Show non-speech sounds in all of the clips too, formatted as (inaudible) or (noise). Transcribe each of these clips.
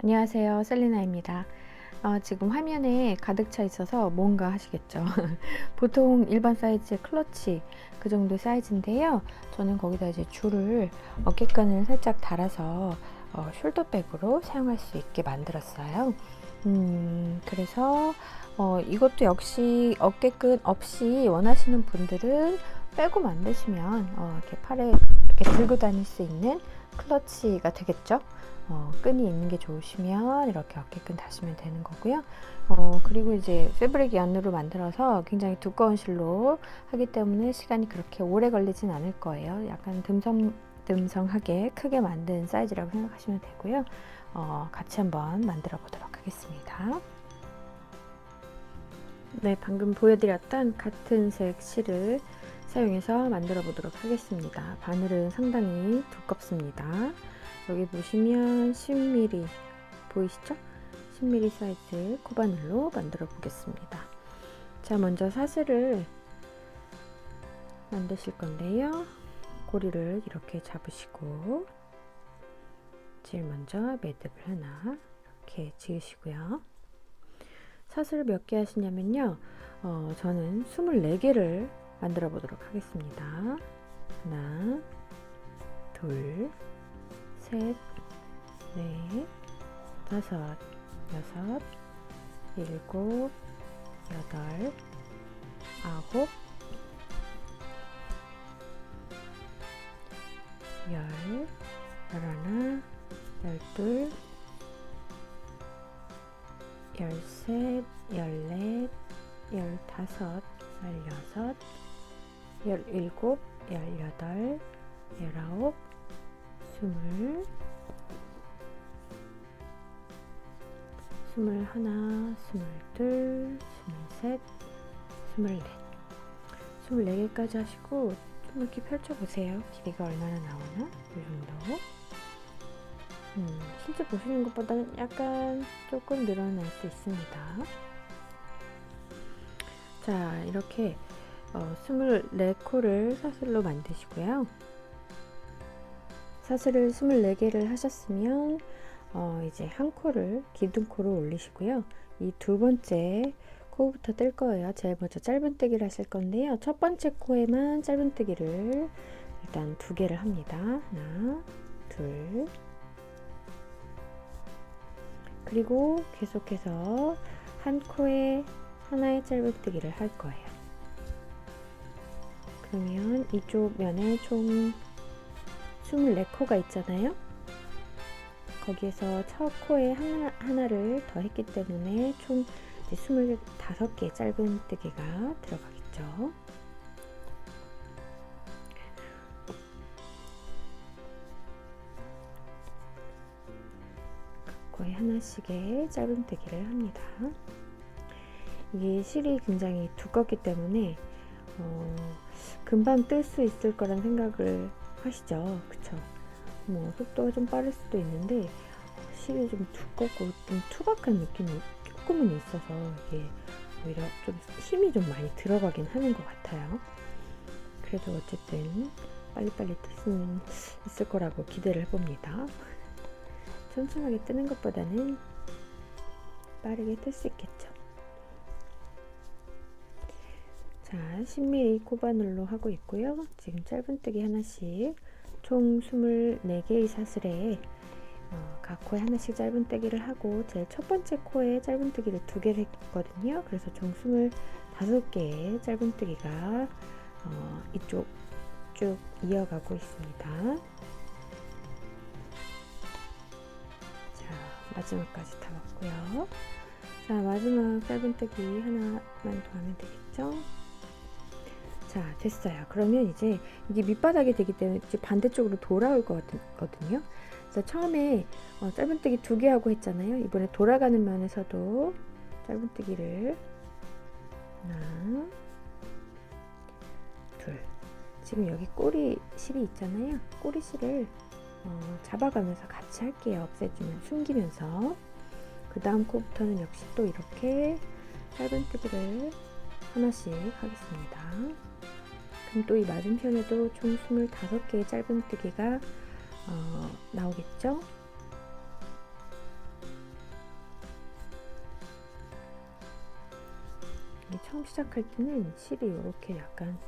안녕하세요. 셀리나입니다. 어, 지금 화면에 가득 차 있어서 뭔가 하시겠죠. (laughs) 보통 일반 사이즈의 클러치 그 정도 사이즈인데요. 저는 거기다 이제 줄을 어깨끈을 살짝 달아서 어, 숄더백으로 사용할 수 있게 만들었어요. 음, 그래서 어, 이것도 역시 어깨끈 없이 원하시는 분들은 빼고 만드시면 어, 이렇게 팔에 이렇게 들고 다닐 수 있는 클러치가 되겠죠. 어, 끈이 있는 게 좋으시면 이렇게 어깨끈 다시면 되는 거고요. 어, 그리고 이제 패브릭 연으로 만들어서 굉장히 두꺼운 실로 하기 때문에 시간이 그렇게 오래 걸리진 않을 거예요. 약간 듬성, 듬성하게 크게 만든 사이즈라고 생각하시면 되고요. 어, 같이 한번 만들어 보도록 하겠습니다. 네, 방금 보여드렸던 같은 색 실을 사용해서 만들어 보도록 하겠습니다. 바늘은 상당히 두껍습니다. 여기 보시면 10mm 보이시죠? 10mm 사이즈 코바늘로 만들어 보겠습니다. 자, 먼저 사슬을 만드실 건데요. 고리를 이렇게 잡으시고 제일 먼저 매듭을 하나 이렇게 지으시고요. 사슬을 몇개 하시냐면요. 어, 저는 24개를 만들어 보도록 하겠습니다. 하나, 둘, 셋, 넷, 다섯, 여섯, 일곱, 여덟, 아홉, 열, 열하나, 열둘, 열셋, 열넷, 열다섯, 열여섯, 열일곱, 열여덟, 열아홉, 스물, 스물하나, 스물둘, 스물셋, 스물넷, 스물네 개까지 하시고 좀 이렇게 펼쳐보세요. 길이가 얼마나 나오나? 이 정도. 음, 실제 보시는 것보다는 약간 조금 늘어날 수 있습니다. 자, 이렇게 어, 24코를 사슬로 만드시고요. 사슬을 24개를 하셨으면 어, 이제 한 코를 기둥코로 올리시고요. 이 두 번째 코부터 뜰 거예요. 제일 먼저 짧은뜨기를 하실 건데요. 첫 번째 코에만 짧은뜨기를 일단 두 개를 합니다. 하나, 둘, 그리고 계속해서 한 코에 하나의 짧은뜨기를 할 거예요. 그러면 이쪽 면에 총 24코가 있잖아요. 거기에서 첫 코에 하나, 하나를 더 했기 때문에 총 25개의 짧은뜨기가 들어가겠죠. 거의 하나씩의 짧은 뜨기를 합니다. 이게 실이 굉장히 두껍기 때문에 어, 금방 뜰 수 있을 거란 생각을 하시죠. 그쵸? 뭐 속도가 좀 빠를 수도 있는데 실이 좀 두껍고 좀 투박한 느낌이 조금은 있어서 이게 오히려 좀 힘이 좀 많이 들어가긴 하는 것 같아요. 그래도 어쨌든 빨리빨리 뜰 수는 있을 거라고 기대를 해봅니다. (laughs) 촘촘하게 뜨는 것보다는 빠르게 뜰 수 있겠죠. 자, 10mm 코바늘로 하고 있고요. 지금 짧은뜨기 하나씩 총 24개의 사슬에 어, 각 코에 하나씩 짧은뜨기를 하고 제일 첫 번째 코에 짧은뜨기를 두 개를 했거든요. 그래서 총 25개의 짧은뜨기가 어, 이쪽 쭉 이어가고 있습니다. 마지막까지 다 왔고요. 자, 마지막 짧은뜨기 하나만 더 하면 되겠죠? 자, 됐어요. 그러면 이제 이게 밑바닥이 되기 때문에 이제 반대쪽으로 돌아올 거거든요. 그래서 처음에 어, 짧은뜨기 두 개 하고 했잖아요. 이번에 돌아가는 면에서도 짧은뜨기를 하나, 둘. 지금 여기 꼬리 실이 있잖아요. 꼬리 실을 어, 잡아가면서 같이 할게요. 없애주면 숨기면서 그 다음 코부터는 역시 또 이렇게 짧은뜨기를 하나씩 하겠습니다. 그럼 또 이 맞은편에도 총 25개의 짧은뜨기가 어, 나오겠죠? 처음 시작할 때는 실이 이렇게 약간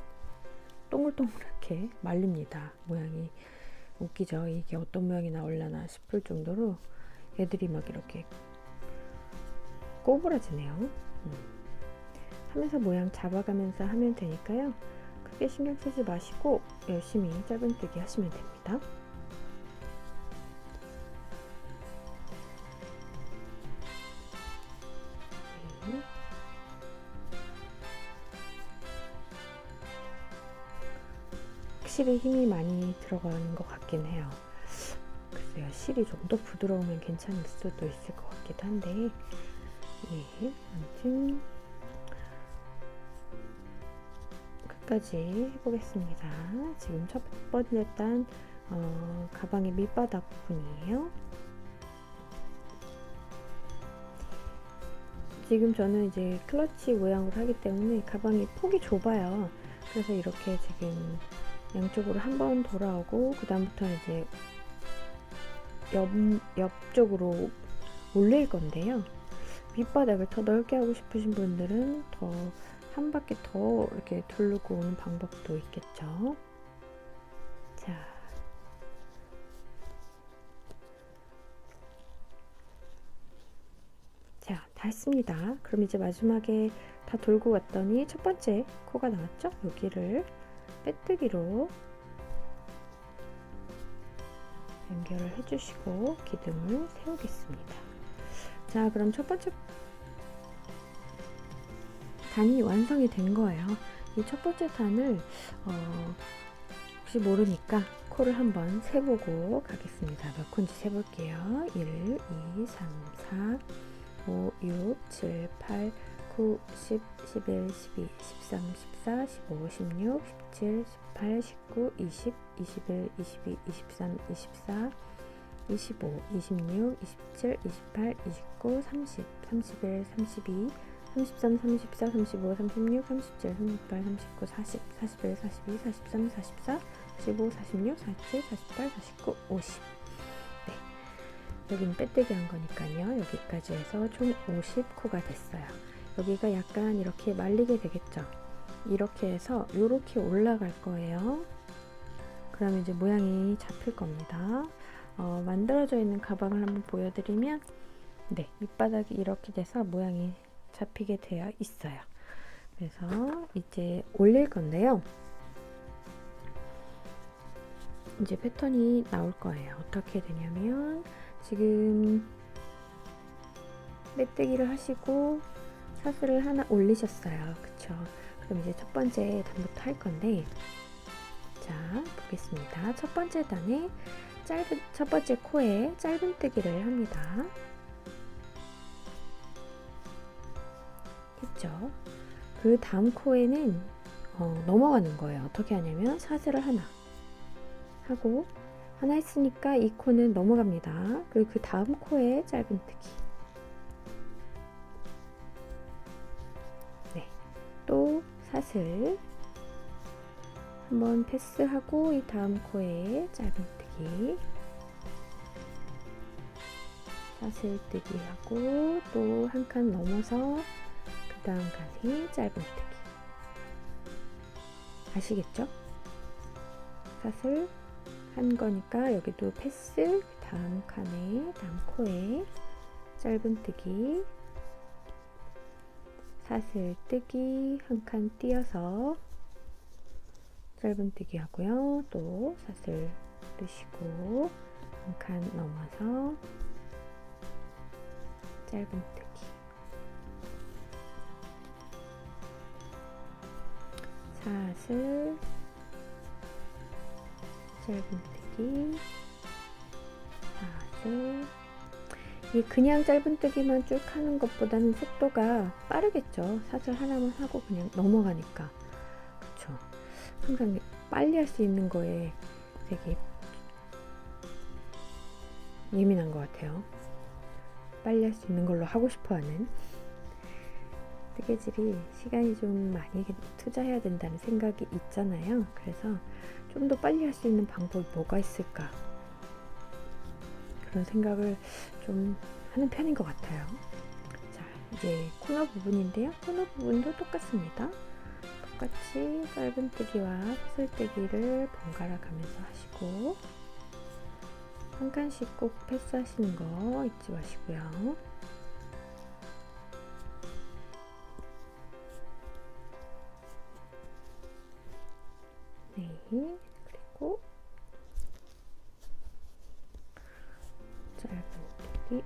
동글동글하게 말립니다. 모양이 웃기죠? 이게 어떤 모양이 나올라나 싶을 정도로 애들이 막 이렇게 꼬부라지네요. 음. 하면서 모양 잡아가면서 하면 되니까요. 크게 신경 쓰지 마시고 열심히 짧은뜨기 하시면 됩니다. 네. 확실히 힘이 많이 들어가는 것 같긴 해요. 글쎄요, 실이 좀 더 부드러우면 괜찮을 수도 있을 것 같기도 한데, 예, 아무튼 끝까지 해보겠습니다. 지금 첫 번째 단 어, 가방의 밑바닥 부분이에요. 지금 저는 이제 클러치 모양으로 하기 때문에 가방이 폭이 좁아요. 그래서 이렇게 지금 양쪽으로 한 번 돌아오고 그 다음부터 이제 옆, 옆쪽으로 올릴 건데요. 밑바닥을 더 넓게 하고 싶으신 분들은 더 한 바퀴 더 이렇게 두르고 오는 방법도 있겠죠. 자. 자, 다 했습니다. 그럼 이제 마지막에 다 돌고 왔더니 첫 번째 코가 나왔죠? 여기를 빼뜨기로 연결을 해주시고 기둥을 세우겠습니다. 자, 그럼 첫 번째 단이 완성이 된 거예요. 이 첫 번째 단을 어, 혹시 모르니까 코를 한번 세보고 가겠습니다. 몇 콘지 세볼게요. 1, 2, 3, 4, 5, 6, 7, 8, 9, 10, 11, 12, 13, 14, 15, 16, 17, 18, 19, 20, 21, 22, 23, 24, 25, 26, 27, 28, 29, 30, 31, 32, 33, 34, 35, 36, 37, 38, 39, 40, 41, 42, 43, 44, 45, 46, 47, 48, 49, 50. 네. 여기는 빼뜨기 한 거니까요. 여기까지 해서 총 50코가 됐어요. 여기가 약간 이렇게 말리게 되겠죠. 이렇게 해서 이렇게 올라갈 거예요. 그러면 이제 모양이 잡힐 겁니다. 어, 만들어져 있는 가방을 한번 보여드리면 네 밑바닥이 이렇게 돼서 모양이 잡히게 되어 있어요. 그래서 이제 올릴 건데요. 이제 패턴이 나올 거예요. 어떻게 되냐면 지금 빼뜨기를 하시고 사슬을 하나 올리셨어요. 그쵸? 그럼 이제 첫 번째 단부터 할 건데 자 보겠습니다. 첫 번째 단에 짧은 첫 번째 코에 짧은 뜨기를 합니다. 했죠. 그 다음 코에는 어, 넘어가는 거예요. 어떻게 하냐면 사슬을 하나 하고 하나 했으니까 이 코는 넘어갑니다. 그리고 그 다음 코에 짧은뜨기. 네, 또 사슬 한번 패스하고 이 다음 코에 짧은뜨기. 사슬뜨기 하고 또 한 칸 넘어서 그 다음 칸이 짧은뜨기 아시겠죠? 사슬 한 거니까 여기도 패스 다음 칸에 다음 코에 짧은뜨기 사슬 뜨기 한 칸 띄어서 짧은뜨기 하고요. 또 사슬 뜨시고 한 칸 넘어서 짧은뜨기 사슬 짧은뜨기. 사슬 이 그냥 짧은뜨기만 쭉 하는 것보다는 속도가 빠르겠죠. 사슬 하나만 하고 그냥 넘어가니까. 그쵸. 항상 빨리 할 수 있는 거에 되게 예민한 것 같아요. 빨리 할 수 있는 걸로 하고 싶어 하는 뜨개질이 시간이 좀 많이 투자해야 된다는 생각이 있잖아요. 그래서 좀 더 빨리 할 수 있는 방법이 뭐가 있을까? 그런 생각을 좀 하는 편인 것 같아요. 자, 이제 코너 부분인데요. 코너 부분도 똑같습니다. 똑같이 짧은뜨기와 파슬뜨기를 번갈아 가면서 하시고 한 칸씩 꼭 패스하시는 거 잊지 마시고요. 네, 그리고 아이고. 사슬뜨기,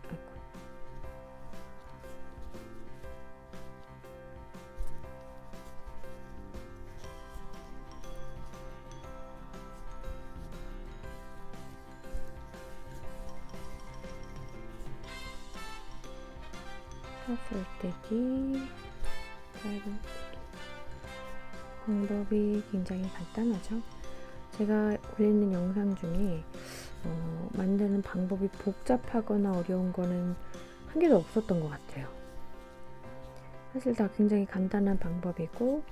굉장히 간단하죠. 제가 올리는 영상 중에 어, 만드는 방법이 복잡하거나 어려운 거는 한 개도 없었던 것 같아요. 사실 다 굉장히 간단한 방법이고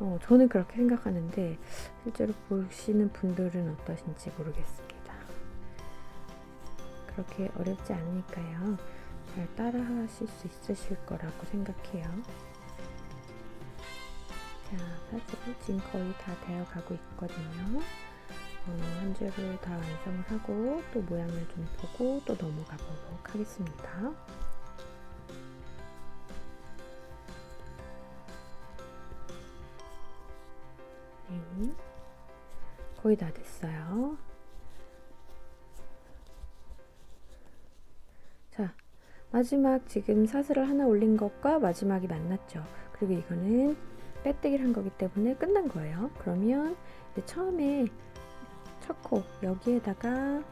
어, 저는 그렇게 생각하는데 실제로 보시는 분들은 어떠신지 모르겠습니다. 그렇게 어렵지 않으니까요. 잘 따라 하실 수 있으실 거라고 생각해요. 자, 사실 지금 거의 다 되어 가고 있거든요. 어, 한 줄을 다 완성을 하고 또 모양을 좀 보고 또 넘어가 보도록 하겠습니다. 네, 거의 다 됐어요. 자, 마지막 지금 사슬을 하나 올린 것과 마지막이 만났죠. 그리고 이거는 빼뜨기를 한 거기 때문에 끝난 거예요. 그러면 처음에 첫 코 여기에다가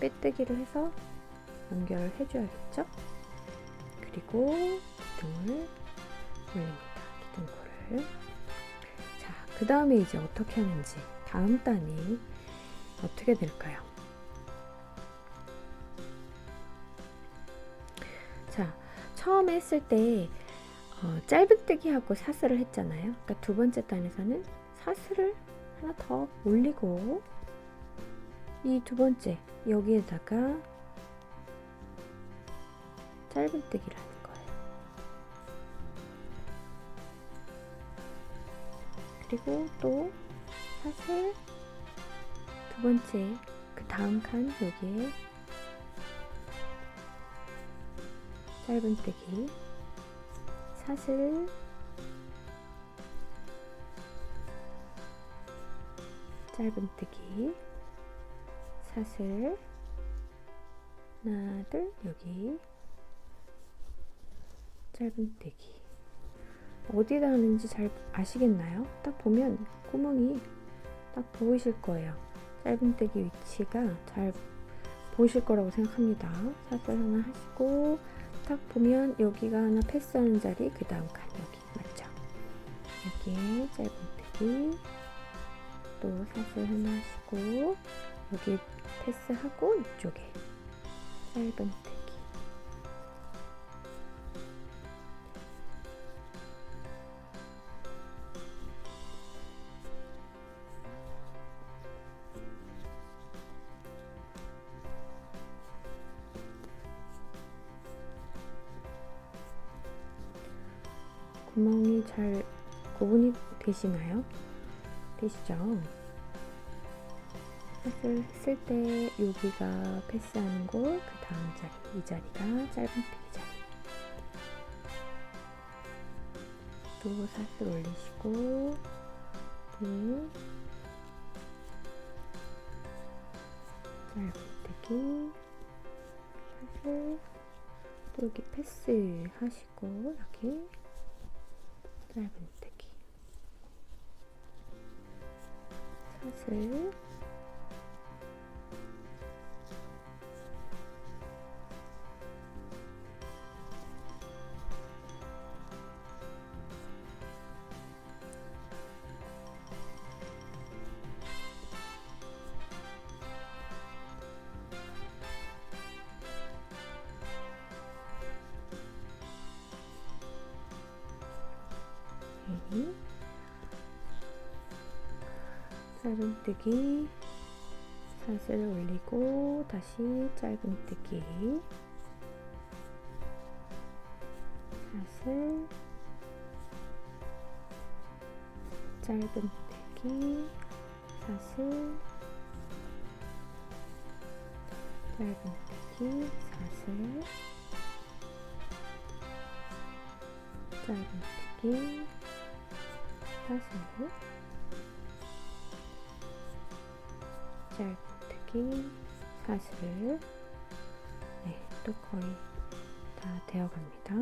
빼뜨기를 해서 연결을 해줘야겠죠. 그리고 기둥을 올립니다. 기둥코를. 자, 그 다음에 이제 어떻게 하는지 다음 단이 어떻게 될까요? 자, 처음에 했을 때 어, 짧은뜨기하고 사슬을 했잖아요. 그러니까 두 번째 단에서는 사슬을 하나 더 올리고 이 두 번째 여기에다가 짧은뜨기를 하는 거예요. 그리고 또 사슬 두 번째 그 다음 칸 여기에 짧은뜨기 사슬 짧은뜨기. 사슬 하나 둘 여기. 짧은뜨기. 어디다 하는지 잘 아시겠나요? 딱 보면 구멍이 딱 보이실 거예요. 짧은뜨기 위치가 잘 보이실 거라고 생각합니다. 사슬 하나 하시고 딱 보면 여기가 하나 패스하는 자리 그 다음 칸 여기. 맞죠? 여기에 짧은뜨기 또 사슬 하나 하시고 여기 패스하고 이쪽에. 짧은뜨기 되시나요? 되시죠? 사슬 했을 때 여기가 패스하는 곳, 그 다음 자리, 이 자리가 짧은뜨기 자리. 또 사슬 올리시고, 또 짧은뜨기, 사슬, 또 여기 패스 하시고, 여기 짧은뜨기 사 뜨기 사슬을 올리고 다시 짧은 뜨기 사슬 짧은 뜨기 사슬 짧은 뜨기 사슬 짧은 뜨기 사슬 짧은뜨기 사슬 네, 또 거의 다 되어 갑니다.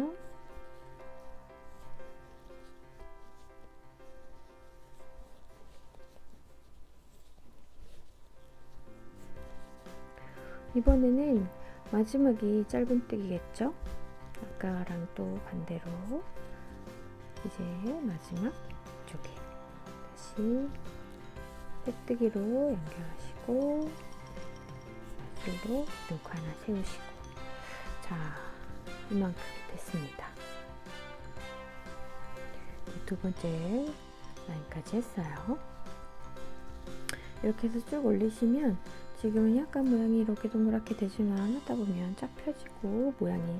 이번에는 마지막이 짧은뜨기겠죠? 아까랑 또 반대로 이제 마지막 쪽에 다시 빼뜨기로 연결하시 고 마술로 눈코 하나 세우시고. 자 이만큼 됐습니다. 두 번째 라인까지 했어요. 이렇게 해서 쭉 올리시면 지금은 약간 모양이 이렇게 동그랗게 되지만 하다 보면 쫙 펴지고 모양이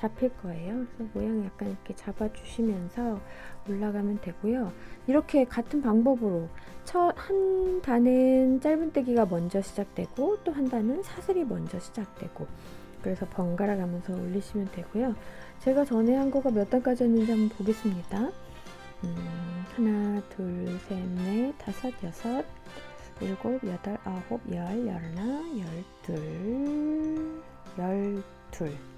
잡힐 거예요. 그래서 모양 약간 이렇게 잡아주시면서 올라가면 되고요. 이렇게 같은 방법으로 첫 한 단은 짧은뜨기가 먼저 시작되고 또 한 단은 사슬이 먼저 시작되고 그래서 번갈아 가면서 올리시면 되고요. 제가 전에 한 거가 몇 단까지 했는지 한번 보겠습니다. 음, 하나, 둘, 셋, 넷, 다섯, 여섯, 일곱, 여덟, 아홉, 열, 열하나, 열둘, 열둘.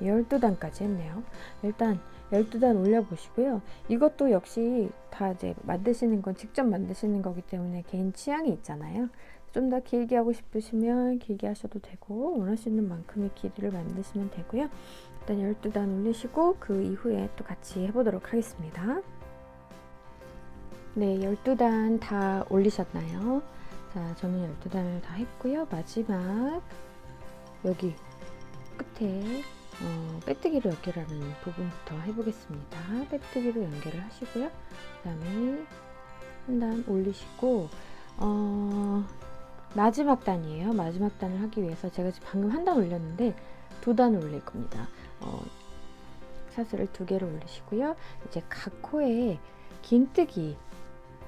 네, 열두 단까지 했네요. 일단 열두 단 올려보시고요. 이것도 역시 다 이제 만드시는 건 직접 만드시는 거기 때문에 개인 취향이 있잖아요. 좀 더 길게 하고 싶으시면 길게 하셔도 되고 원하시는 만큼의 길이를 만드시면 되고요. 일단 열두 단 올리시고 그 이후에 또 같이 해보도록 하겠습니다. 네, 12단 다 올리셨나요? 자, 저는 12단을 다 했고요. 마지막 여기 끝에 어, 빼뜨기로 연결하는 부분부터 해보겠습니다. 빼뜨기로 연결을 하시고요. 그 다음에 한 단 올리시고 어, 마지막 단이에요. 마지막 단을 하기 위해서 제가 지금 방금 한 단 올렸는데 두 단을 올릴 겁니다. 어, 사슬을 두 개를 올리시고요. 이제 각 코에 긴뜨기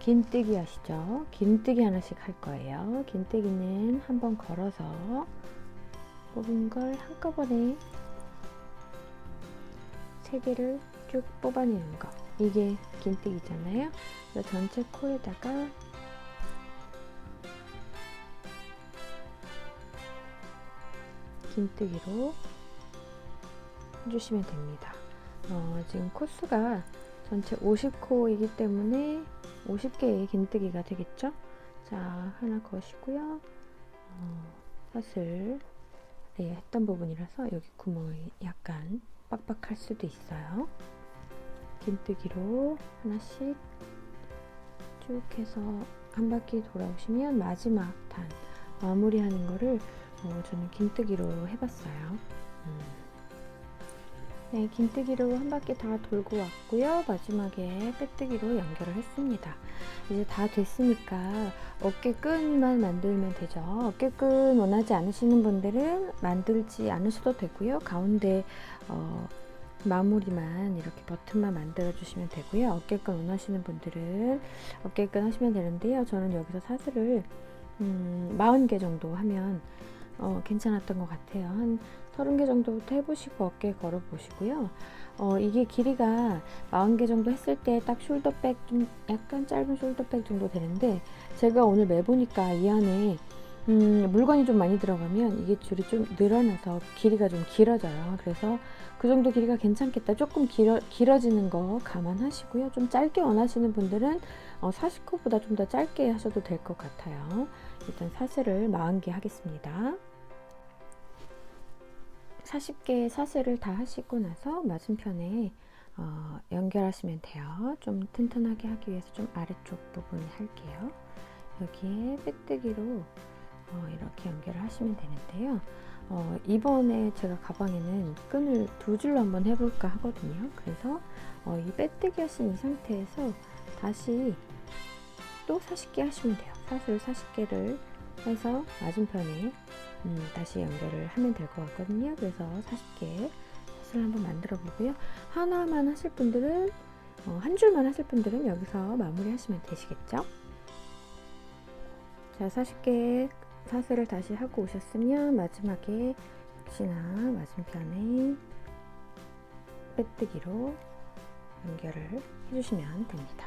긴뜨기 하시죠. 긴뜨기 하나씩 할 거예요. 긴뜨기는 한번 걸어서 뽑은 걸 한꺼번에 세 개를 쭉 뽑아내는 거. 이게 긴뜨기잖아요. 전체 코에다가 긴뜨기로 해주시면 됩니다. 어, 지금 코수가 전체 50코이기 때문에 50개의 긴뜨기가 되겠죠? 자, 하나 거시고요. 어, 사슬 네, 했던 부분이라서 여기 구멍이 약간 빡빡할 수도 있어요. 긴뜨기로 하나씩 쭉 해서 한 바퀴 돌아오시면 마지막 단 마무리하는 거를 어, 저는 긴뜨기로 해봤어요. 음. 네, 긴뜨기로 한 바퀴 다 돌고 왔고요. 마지막에 빼뜨기로 연결을 했습니다. 이제 다 됐으니까 어깨끈만 만들면 되죠. 어깨끈 원하지 않으시는 분들은 만들지 않으셔도 되고요. 가운데 어, 마무리만 이렇게 버튼만 만들어 주시면 되고요. 어깨끈 원하시는 분들은 어깨끈 하시면 되는데요. 저는 여기서 사슬을 음, 40개 정도 하면 어, 괜찮았던 것 같아요. 한 30개 정도부터 해보시고 어깨 걸어 보시고요. 어, 이게 길이가 40개 정도 했을 때 딱 숄더백 좀 약간 짧은 숄더백 정도 되는데 제가 오늘 매보니까 이 안에 음, 물건이 좀 많이 들어가면 이게 줄이 좀 늘어나서 길이가 좀 길어져요. 그래서 그 정도 길이가 괜찮겠다. 조금 길어, 길어지는 거 감안하시고요. 좀 짧게 원하시는 분들은 어, 40코보다 좀 더 짧게 하셔도 될 것 같아요. 일단 사슬을 40개 하겠습니다. 40개의 사슬을 다 하시고 나서 맞은편에 어, 연결하시면 돼요. 좀 튼튼하게 하기 위해서 좀 아래쪽 부분에 할게요. 여기에 빼뜨기로 어, 이렇게 연결을 하시면 되는데요. 어, 이번에 제가 가방에는 끈을 두 줄로 한번 해볼까 하거든요. 그래서 어, 이 빼뜨기 하신 이 상태에서 다시 또 40개 하시면 돼요. 사슬 40개를 해서 맞은편에 음, 다시 연결을 하면 될 것 같거든요. 그래서 40개 샷을 한번 만들어 보고요. 하나만 하실 분들은 어, 한 줄만 하실 분들은 여기서 마무리 하시면 되시겠죠? 자, 40개 사슬을 다시 하고 오셨으면 마지막에 역시나 맞은편에 빼뜨기로 연결을 해주시면 됩니다.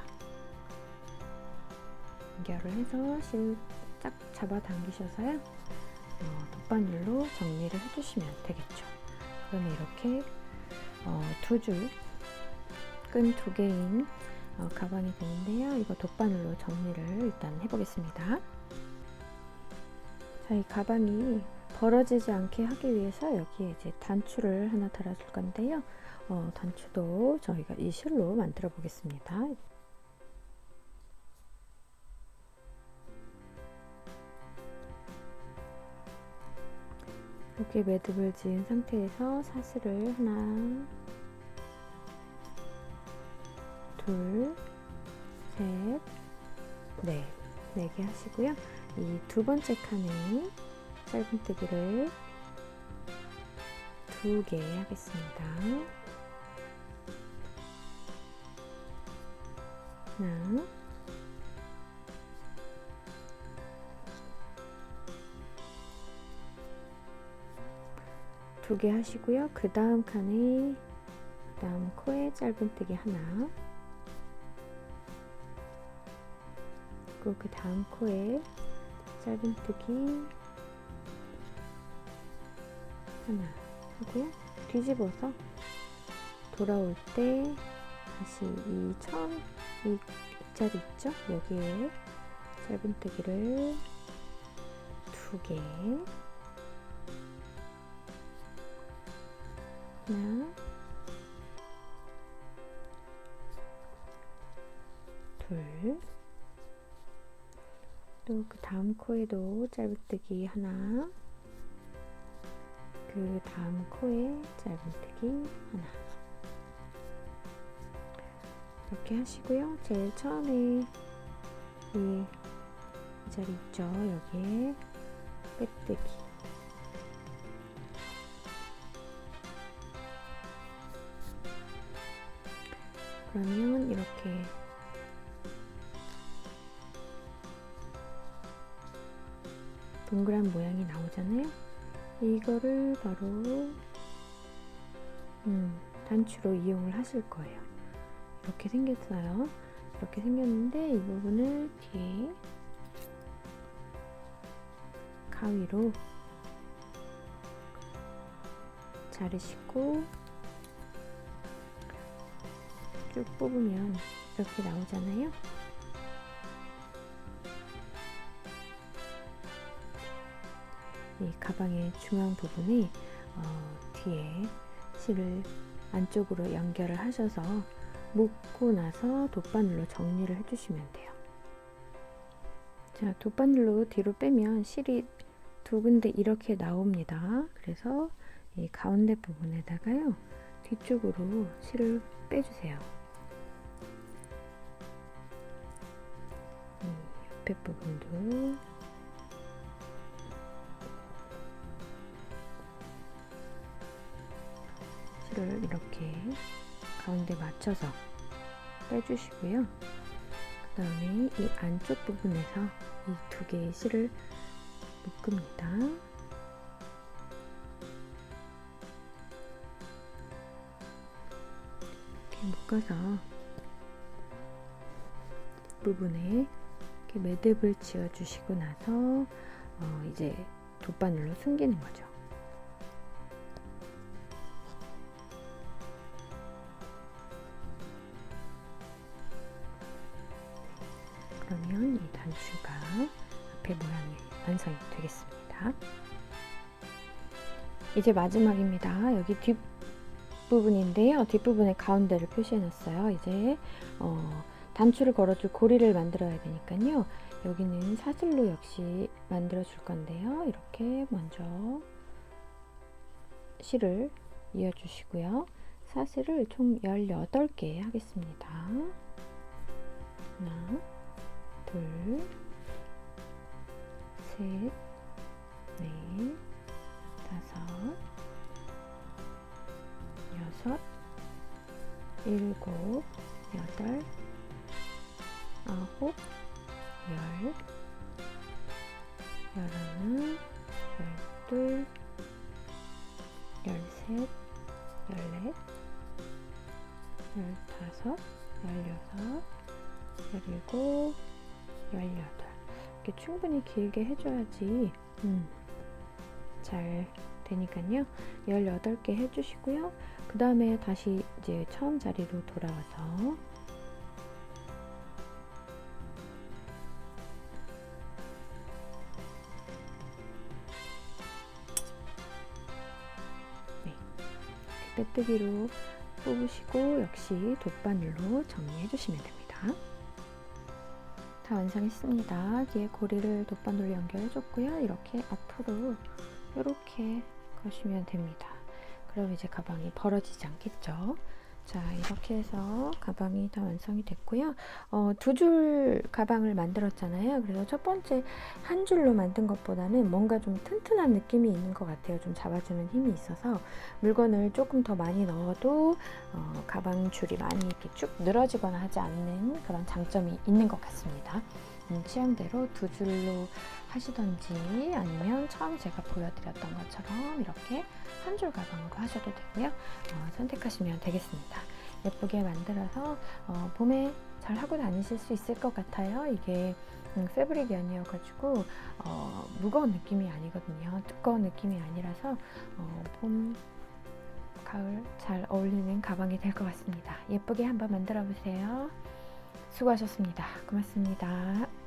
연결을 해서 실 쫙 잡아 당기셔서요. 어, 돗바늘로 정리를 해주시면 되겠죠. 그러면 이렇게 어, 두 줄, 끈 두 개인 어, 가방이 되는데요. 이거 돗바늘로 정리를 일단 해보겠습니다. 자, 이 가방이 벌어지지 않게 하기 위해서 여기에 이제 단추를 하나 달아줄 건데요. 어, 단추도 저희가 이 실로 만들어 보겠습니다. 이렇게 매듭을 지은 상태에서 사슬을 하나, 둘, 셋, 넷, 네 개 하시고요. 이 두 번째 칸에 짧은뜨기를 두 개 하겠습니다. 하나, 두 개 하시고요. 그 다음 칸에 그 다음 코에 짧은뜨기 하나 그리고 그 다음 코에 짧은뜨기 하나 하고요. 뒤집어서 돌아올 때 다시 이 처음 이 자리 있죠? 여기에 짧은뜨기를 두개 하나 둘 또 그 다음 코에도 짧은뜨기 하나. 그 다음 코에 짧은뜨기 하나. 이렇게 하시고요. 제일 처음에 이, 이 자리 있죠? 여기에 빼뜨기 그러면 이렇게 동그란 모양이 나오잖아요. 이거를 바로 음, 단추로 이용을 하실 거예요. 이렇게 생겼어요. 이렇게 생겼는데 이 부분을 뒤에 가위로 자르시고 쭉 뽑으면 이렇게 나오잖아요. 이 가방의 중앙 부분에 어, 뒤에 실을 안쪽으로 연결을 하셔서 묶고 나서 돗바늘로 정리를 해주시면 돼요. 자, 돗바늘로 뒤로 빼면 실이 두 군데 이렇게 나옵니다. 그래서 이 가운데 부분에다가요, 뒤쪽으로 실을 빼주세요. 옆에 부분도 실을 이렇게 가운데 맞춰서 빼주시고요. 그 다음에 이 안쪽 부분에서 이 두 개의 실을 묶습니다. 이렇게 묶어서 부분에 이렇게 매듭을 지어 주시고 나서 어 이제 돗바늘로 숨기는 거죠. 그러면 이 단추가 앞에 모양이 완성이 되겠습니다. 이제 마지막입니다. 여기 뒷 부분인데요. 뒷부분에 가운데를 표시해 놨어요. 이제 어, 단추를 걸어줄 고리를 만들어야 되니까요. 여기는 사슬로 역시 만들어 줄 건데요. 이렇게 먼저 실을 이어 주시고요. 사슬을 총 18개 하겠습니다. 하나, 둘, 셋, 넷, 다섯, 일곱, 여덟, 아홉, 열, 열하나, 열둘, 열셋, 열넷, 열다섯, 열여섯, 열일곱, 열여덟. 이렇게 충분히 길게 해줘야지 음, 잘 되니까요. 18개 해주시고요. 그 다음에 다시 이제 처음 자리로 돌아와서 빼뜨기로 뽑으시고 역시 돗바늘로 정리해 주시면 됩니다. 다 완성했습니다. 뒤에 고리를 돗바늘로 연결해 줬고요. 이렇게 앞으로 이렇게 거시면 됩니다. 그럼 이제 가방이 벌어지지 않겠죠. 자, 이렇게 해서 가방이 다 완성이 됐고요. 어, 두 줄 가방을 만들었잖아요. 그래서 첫 번째 한 줄로 만든 것보다는 뭔가 좀 튼튼한 느낌이 있는 것 같아요. 좀 잡아주는 힘이 있어서 물건을 조금 더 많이 넣어도 어, 가방 줄이 많이 이렇게 쭉 늘어지거나 하지 않는 그런 장점이 있는 것 같습니다. 음, 취향대로 두 줄로 하시던지 아니면 처음 제가 보여드렸던 것처럼 이렇게 한 줄 가방으로 하셔도 되고요. 어, 선택하시면 되겠습니다. 예쁘게 만들어서 어, 봄에 잘 하고 다니실 수 있을 것 같아요. 이게 음, 패브릭이 아니어가지고 어, 무거운 느낌이 아니거든요. 두꺼운 느낌이 아니라서 어, 봄, 가을 잘 어울리는 가방이 될 것 같습니다. 예쁘게 한번 만들어 보세요. 수고하셨습니다. 고맙습니다.